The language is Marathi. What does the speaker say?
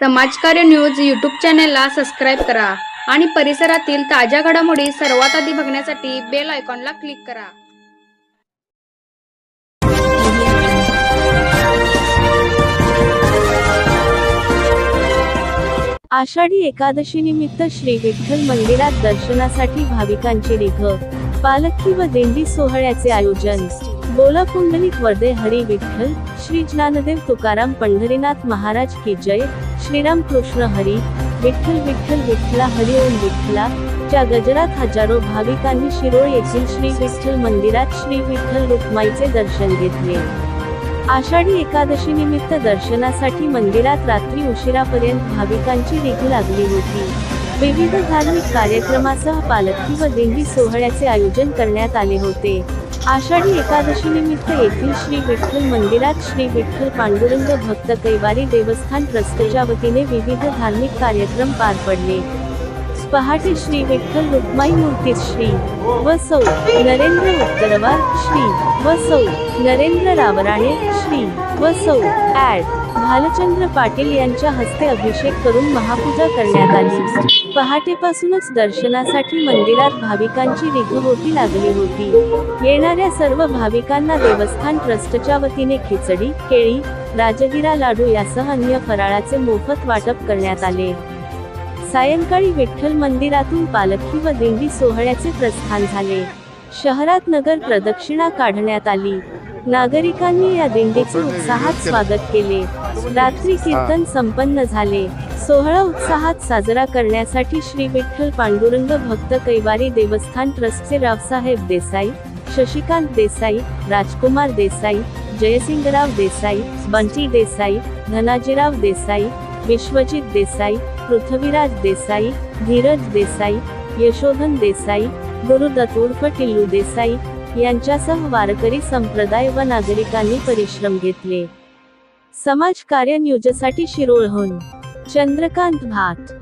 समाजकार्य न्यूज यूट्यूब चॅनेलला सबस्क्राईब करा आणि परिसरातील ताज्या घडामोडी सर्वात आधी बघण्यासाठी बेल आयकॉनला क्लिक करा. आषाढी एकादशी निमित्त श्री विठ्ठल मंदिरात दर्शनासाठी भाविकांची रिघ पालखी व दिंडी सोहळ्याचे आयोजन. बोला पुंडलिक वर्दे हरी विठ्ठल श्री ज्ञानदेव तुकाराम पंढरीनाथ महाराज की जय. श्रीराम कृष्ण हरी विठ्ठल विठ्ठल विठ्ठला हरी ओम विठ्ठला च्या गजरात हजारो भाविकांनी शिरोळ येथील श्री विठ्ठल मंदिरात श्री विठ्ठल रुक्माईचे दर्शन घेतले. आषाढी एकादशी निमित्त दर्शनासाठी मंदिरात रात्री उशिरापर्यंत भाविकांची रिघ लागली होती. विविध धार्मिक कार्यक्रमासह पालखी व दिंडी सोहळ्याचे आयोजन करण्यात आले होते. आषाढी एकादशी निमित्त येथील श्री विठ्ठल मंदिरात श्री विठ्ठल पांडुरंग भक्त कैवारी देवस्थान ट्रस्टच्या वतीने विविध धार्मिक कार्यक्रम पार पडले. पहाटे श्री विठ्ठल रुक्माई मूर्तीत श्री व सौ नरेंद्र उत्तरवार श्री व सौ नरेंद्र रावराणे श्री व सौ ऍड भालचंद्र पाटील यांच्या हस्ते अभिषेक करून महापूजा करण्यात आली. पहाटेपासूनच दर्शनासाठी मंदिरात भाविकांची रिघ लागली होती. येणाऱ्या सर्व भाविकांना देवस्थान ट्रस्टच्या वतीने खिचडी केळी राजगिरा लाडू यासह अन्य फराळाचे मोफत वाटप करण्यात आले. सायंकाळी विठ्ठल मंदिरातून पालखी व दिंडी सोहळ्याचे प्रस्थान झाले. शहरात नगर प्रदक्षिणा काढण्यात आली. नागरिकांनी या दिंडीचे उत्साहात स्वागत केले. रात्री कीर्तन संपन्न झाले. सोहळा उत्साहात साजरा करण्यासाठी श्री विठ्ठल पांडुरंग भक्त कैवारी देवस्थान ट्रस्टचे रावसाहेब देसाई शशिकांत देसाई राजकुमार देसाई जयसिंगराव देसाई बंटी देसाई धनाजीराव देसाई विश्वजित देसाई पृथ्वीराज देसाई धीरज देसाई यशोधन देसाई गुरुदत्त उर्फ टिल्लू देसाई यांच्यासह वारकरी संप्रदाय व नागरिकांनी परिश्रम घेतले. समाज कार्य न्यूजसाठी शिरोळहून चंद्रकांत भाट